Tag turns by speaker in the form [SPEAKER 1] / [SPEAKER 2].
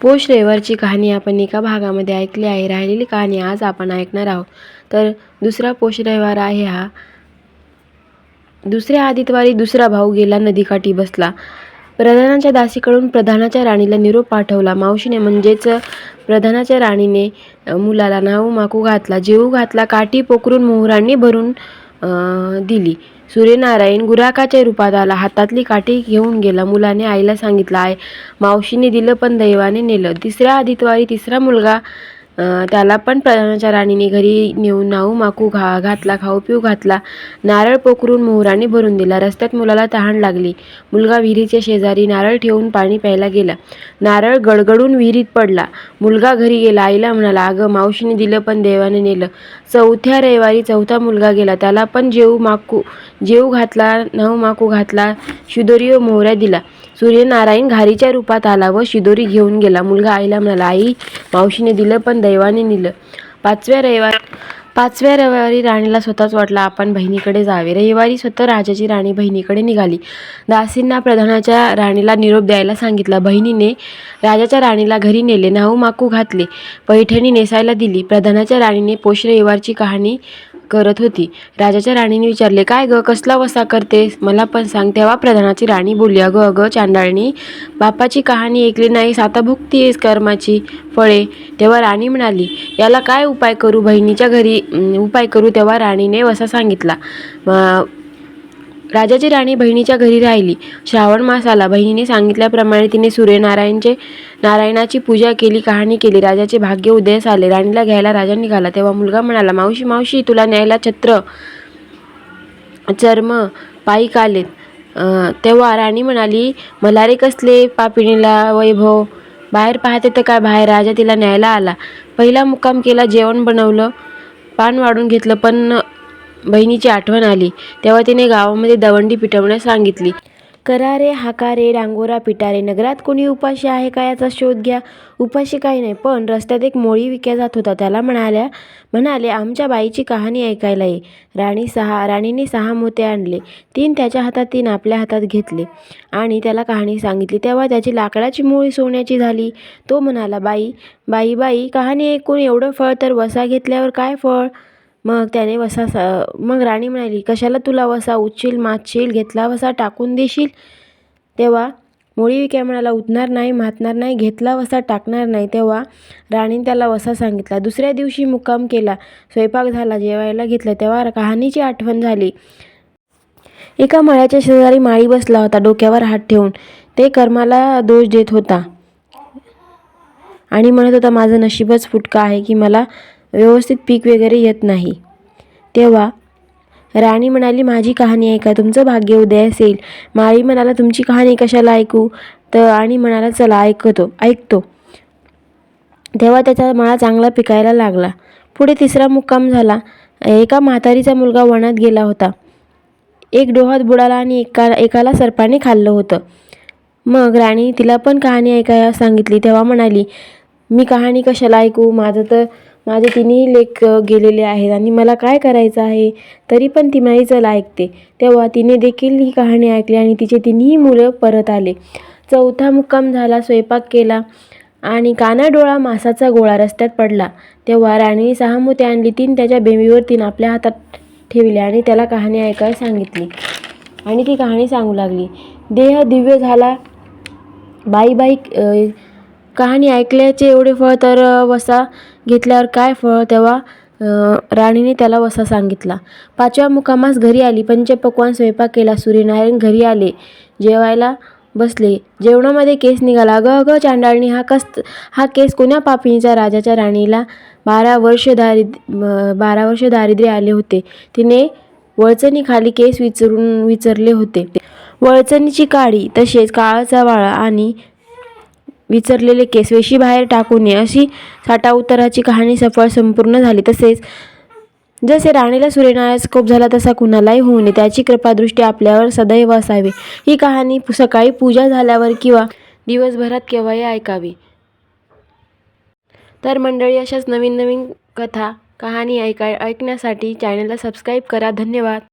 [SPEAKER 1] पोष रविवारची कहाणी आपण एका भागामध्ये ऐकली आहे राहिलेली कहाणी आज आपण ऐकणार आहोत. तर दुसरा पोष रविवार आहे हा. दुसऱ्या आदितवारी दुसरा भाऊ गेला नदीकाठी बसला. प्रधानाच्या दासीकडून प्रधानाच्या राणीला निरोप पाठवला. मावशीने म्हणजेच प्रधानाच्या राणीने मुलाला नाव माकू घातला. जेऊ घातला काठी पोखरून मोहरांनी भरून दिली. सूर्यनारायण गुराकाच्या रूपात आला. हातातली काठी घेऊन गेला. मुलाने आईला सांगितलं आहे मावशीने दिलं पण दैवाने नेलं. तिसऱ्या आदितवारी तिसरा मुलगा त्याला पण प्रधानाच्या राणीने घरी नेऊन नाऊ माकू घा घातला खाऊ पिऊ घातला. नारळ पोखरून मोहराने भरून दिला. रस्त्यात मुलाला तहान लागली. मुलगा विहिरीच्या शेजारी नारळ ठेवून पाणी प्यायला गेला. नारळ गडगडून विहिरीत पडला. मुलगा घरी गेला. आईला म्हणाला अगं मावशीने दिलं पण देवाने नेलं. चौथ्या रविवारी चौथा मुलगा गेला. त्याला पण जेऊ माकू जेऊ घातला नऊ माकू घातला शिदोरी व मोहऱ्या दिला. सूर्यनारायण घारीच्या रूपात आला व शिदोरी घेऊन गेला. मुलगा आईला म्हणाला आई मावशीने दिलं पण दैवाने नेलं. पाचव्या रविवार पाचव्या रविवारी राणीला स्वतःच वाटलं आपण बहिणीकडे जावे. रविवारी स्वतः राजाची राणी बहिणीकडे निघाली. दासींना प्रधानाच्या राणीला निरोप द्यायला सांगितला. बहिणीने राजाच्या राणीला घरी नेले नाहू माकू घातले पैठणी नेसायला दिली. प्रधानाच्या राणीने पोष रविवारची कहाणी करत होती. राजाच्या राणीने विचारले काय ग कसला वसा करतेस? मला पण सांग तेव्हा प्रधानाची राणी बोलली अगं अगं चांडाळणी बापाची कहाणी ऐकली नाही आता भुगतीयेस कर्माची फळे. तेव्हा राणी म्हणाली याला काय उपाय करू? बहिणीच्या घरी उपाय करू? तेव्हा राणीने वसा सांगितला राजाची राणी बहिणीच्या घरी राहिली. श्रावण मास आला बहिणीने सांगितल्याप्रमाणे तिने सूर्यनारायणचे नारायणाची पूजा केली कहाणी केली. राजाचे भाग्य उदयास आले. राणीला घ्यायला राजा निघाला. तेव्हा मुलगा म्हणाला मावशी मावशी तुला न्यायला छत्र चर्म पायीक आलेत. अं, तेव्हा राणी म्हणाली मला रे कसले पापिणीला वैभव? बाहेर पाहते तर काय बाहेर? राजा तिला न्यायला आला. पहिला मुक्काम केला जेवण बनवलं पान वाढून घेतलं पण बहिणीची आठवण आली तेव्हा तिने गावामध्ये दवंडी पिटवण्यास सांगितली. करा रे हाका रे डांगोरा पिटारे नगरात कोणी उपाशी आहे का याचा शोध घ्या. उपाशी काही नाही पण रस्त्यात एक मोळी विक्या जात होता त्याला म्हणाल्या म्हणाले आमच्या बाईची कहाणी ऐकायला ये. राणी सहा राणीने सहा मोते आणले. तीन त्याच्या हातात तीन आपल्या हातात घेतले. आणि त्याला कहाणी सांगितली. तेव्हा त्याची लाकडाची मोळी सोन्याची झाली. तो म्हणाला बाई बाई बाई कहाणी ऐकून एवढं फळ तर वसा घेतल्यावर काय फळ? मग त्याने वसा स मग राणी म्हणाली कशाला तुला वसा उचशील माचशील घेतला वसा टाकून देशील? तेव्हा मुळी विक्या म्हणाला उठणार नाही मातणार नाही घेतला वसा टाकणार नाही. तेव्हा राणीने त्याला वसा सांगितला दुसऱ्या दिवशी मुक्काम केला स्वयंपाक झाला जेवायला घेतलं तेव्हा कहाणीची आठवण झाली. एका माळ्याच्या शेजारी माळी बसला होता डोक्यावर हात ठेवून. ते कर्माला दोष देत होता आणि म्हणत होता माझं नशीबच फुटका आहे की मला व्यवस्थित पीक वगैरे येत नाही. तेव्हा राणी म्हणाली माझी कहाणी ऐका तुमचं भाग्य उदय असेल. माळी म्हणाला तुमची कहाणी कशाला ऐकू? तर आणि म्हणाला चला ऐकतो ऐकतो. तेव्हा त्याचा मळा चांगला पिकायला लागला. पुढे तिसरा मुक्काम झाला. एका म्हातारीचा मुलगा वनात गेला होता. एक डोहात बुडाला आणि एका एकाला सर्पाने खाल्लं होतं. मग राणी तिला पण कहाणी ऐकायला सांगितली. तेव्हा म्हणाली मी कहाणी कशाला ऐकू? माझं तर माझे तिन्ही लेख गेलेले आहेत आणि मला काय करायचं आहे तरी पण ती म्हणाली चल ऐकते. तेव्हा तिने देखील ही कहाणी ऐकली आणि तिचे तिन्ही मुलं परत आले. चौथा मुक्काम झाला स्वयंपाक केला आणि कानाडोळा मासाचा गोळा रस्त्यात पडला. तेव्हा राणीने सहा मोती आणली तीन त्याच्या बेबीवर तीन आपल्या हातात ठेवले आणि त्याला कहाणी ऐकायला सांगितली. आणि ती कहाणी सांगू लागली. देह दिव्य झाला. बाई बाई कहाणी ऐकल्याचे एवढे फळ तर वसा घेतल्यावर काय फळ? तेव्हा राणीने त्याला वसा सांगितला. पाचव्या मुकामास घरी आली. पंचपक्वान स्वयंपाक केला. सूर्यनारायण घरी आले. जेवायला बसले. जेवणामध्ये केस निघाला. अगं अगं चांडाळणी हा कस हा केस कोण्या पापिणीचा? राजाच्या राणीला बारा वर्ष दारिद बारा वर्ष दारिद्र्य आले होते. तिने वळचणीखाली केस विचरून विचरले होते. वळचणीची काळी तसेच काळाचा वाळा आणि विचरलेले केस वेशी बाहेर टाकू नये अशी साठाउत्तराची कहाणी सफळ संपूर्ण झाली. तसेच जसे राणीला सूर्यनारायणाचा कोप झाला तसा कुणालाही होऊ नये. त्याची कृपादृष्टी आपल्यावर सदैव असावी. ही कहाणी सकाळी पूजा झाल्यावर किंवा दिवसभरात केव्हाही ऐकावी. तर मंडळी अशाच नवीन नवीन कथा कहाणी ऐका ऐकण्यासाठी चॅनलला सबस्क्राईब करा. धन्यवाद.